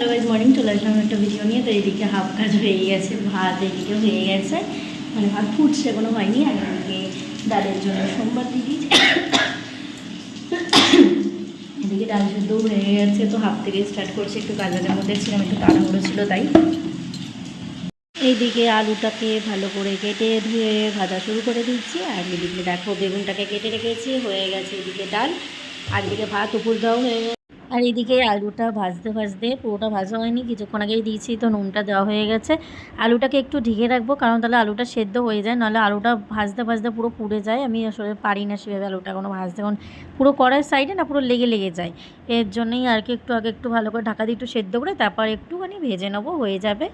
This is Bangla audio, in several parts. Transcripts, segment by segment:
গুড মর্নিং চলে আসলাম একটা ভিডিও নিয়ে। তো এইদিকে হাফ কাজ হয়ে গেছে, ভাত এদিকে হয়ে গেছে। মানে ভাত ফুটছে কোনো হয়নি। আর এদিকে ডালের জন্য সোমবার দিয়ে এদিকে ডাল সেদ্ধ হয়ে গেছে, তো হাফ থেকে স্টার্ট করছে। একটু কাজের মধ্যে ছিলাম, একটু তাড়াহুড়ো ছিল, তাই। এইদিকে আলুটাকে ভালো করে কেটে ধুয়ে ভাজা শুরু করে দিচ্ছি আর এদিকে দেখো, বেগুনটাকে কেটে রেখেছি, হয়ে গেছে এদিকে ডাল। আর এদিকে ভাত উপর দেওয়া হয়ে আর এদিকে আলুটা ভাজতে ভাজতে পুরোটা ভাজা হয়নি, কিছুক্ষণ আগেই দিয়েছি, তো নুনটা দেওয়া হয়ে গেছে। আলুটাকে একটু ঢেকে রাখব, কারণ তাহলে আলুটা সেদ্ধ হয়ে যায়, নাহলে আলুটা ভাজতে ভাজতে পুরো পুড়ে যায়। আমি আসলে পারি না সেভাবে আলুটা কোনো ভাজতে, কারণ পুরো কড়ার সাইডে না পুরো লেগে লেগে যায়। এর জন্যই আর কি একটু আগে একটু ভালো করে ঢাকা দিয়ে একটু সেদ্ধ করে তারপর একটুখানি ভেজে নেব, হয়ে যাবে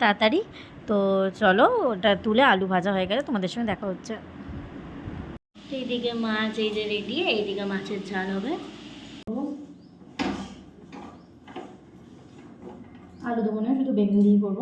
তাড়াতাড়ি। তো চলো, ওটা তুলে আলু ভাজা হয়ে গেলে তোমাদের সঙ্গে দেখা হচ্ছে। এইদিকে মাছ এই যে রেডি, এইদিকে মাছের ঝাল হবে। আলু দেবো না শুধু বেগুন দিয়ে করব।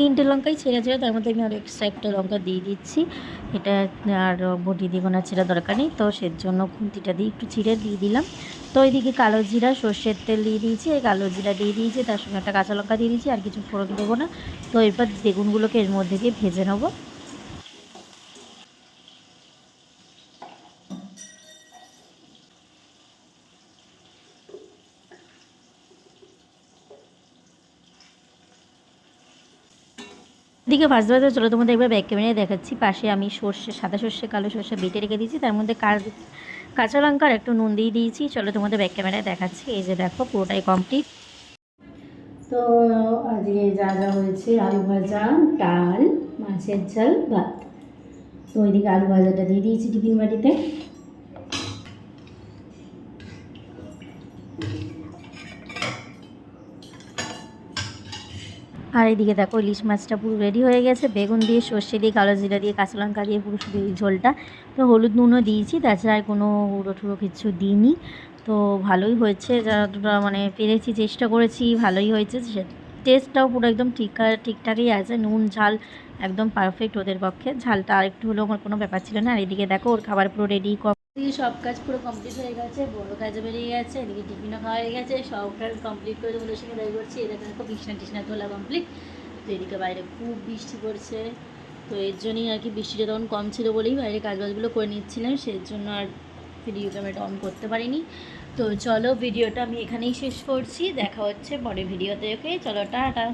তিনটে লঙ্কাই ছেঁড়া ছিল তার মধ্যে আমি আরও এক্সট্রা একটা লঙ্কা দিয়ে দিচ্ছি। এটা আর বটি দিব না ছেঁড়া দরকার নেই, তো সের জন্য খুন্তিটা দিয়ে একটু ছিঁড়ে দিয়ে দিলাম। তো ওইদিকে কালো জিরা, সর্ষের তেল দিয়ে দিয়েছি, এই কালো জিরা দিয়ে দিয়েছি, তার সঙ্গে একটা কাঁচা লঙ্কা দিয়ে দিয়েছি, আর কিছু ফোড়ন দেবো না। তো এরপর বেগুনগুলোকে এর মধ্যে দিয়ে ভেজে নেব। দিকে ফার্স্ট ভাজতে চলো, তোমাদের একবার ব্যাক ক্যামেরায় দেখাচ্ছি। পাশে আমি সর্ষে, সাদা সর্ষে, কালো সর্ষে বেটে রেখে দিয়েছি। তার মধ্যে কাঁচা লঙ্কার একটু নুন দিয়ে দিয়েছি। চলো, তোমাদের ব্যাক ক্যামেরায় দেখাচ্ছি। এই যে দেখো, পুরোটাই কমপ্লিট তো, আজকে যা যা হয়েছে, আলু ভাজা, ডাল, মাছের ঝাল, ভাত। তো ওইদিকে আলু ভাজাটা দিয়ে দিয়েছি টিফিন বাড়িতে আর এদিকে দেখো, ইলিশ মাছটা পুরো রেডি হয়ে গেছে। বেগুন দিয়ে সর্ষে দিয়ে, কালো জিরা দিয়ে, কাঁচা লঙ্কা দিয়ে পুরো ঝোলটা। তো হলুদ নুনও দিয়েছি, তাছাড়া কোনো উড়ো ঠুড়ো কিছু দিইনি। তো ভালোই হয়েছে, যতটা মানে পেরেছি, চেষ্টা করেছি, ভালোই হয়েছে। সে টেস্টটাও পুরো একদম ঠিক, ঠিকঠাকই আছে। নুন, ঝাল একদম পারফেক্ট ওদের পক্ষে। ঝালটা আর একটু হলেও আমার কোনো ব্যাপার ছিল না। আর এদিকে দেখো, ওর খাবার পুরো রেডি এদিকে সব কাজ পুরো কমপ্লিট হয়ে গেছে, বড় কাজে বেরিয়ে গেছে, এদিকে টিফিনও খাওয়া হয়ে গেছে সব কাজ কমপ্লিট করে তোমাদের সঙ্গে দায়ী করছি। এদিকে দেখো বিছনা টিছনা তোলা কমপ্লিট তো এদিকে বাইরে খুব বৃষ্টি পড়ছে, তো এর জন্যই আর কি বৃষ্টিটা তখন কম ছিল বলেই বাইরে কাজবাজগুলো করে নিচ্ছিলাম সেই জন্য আর ভিডিও ক্যামেরাটা অন করতে পারিনি। তো চলো ভিডিওটা আমি এখানেই শেষ করছি, দেখা হচ্ছে পরে ভিডিওতে ওকে চলো, টাটা।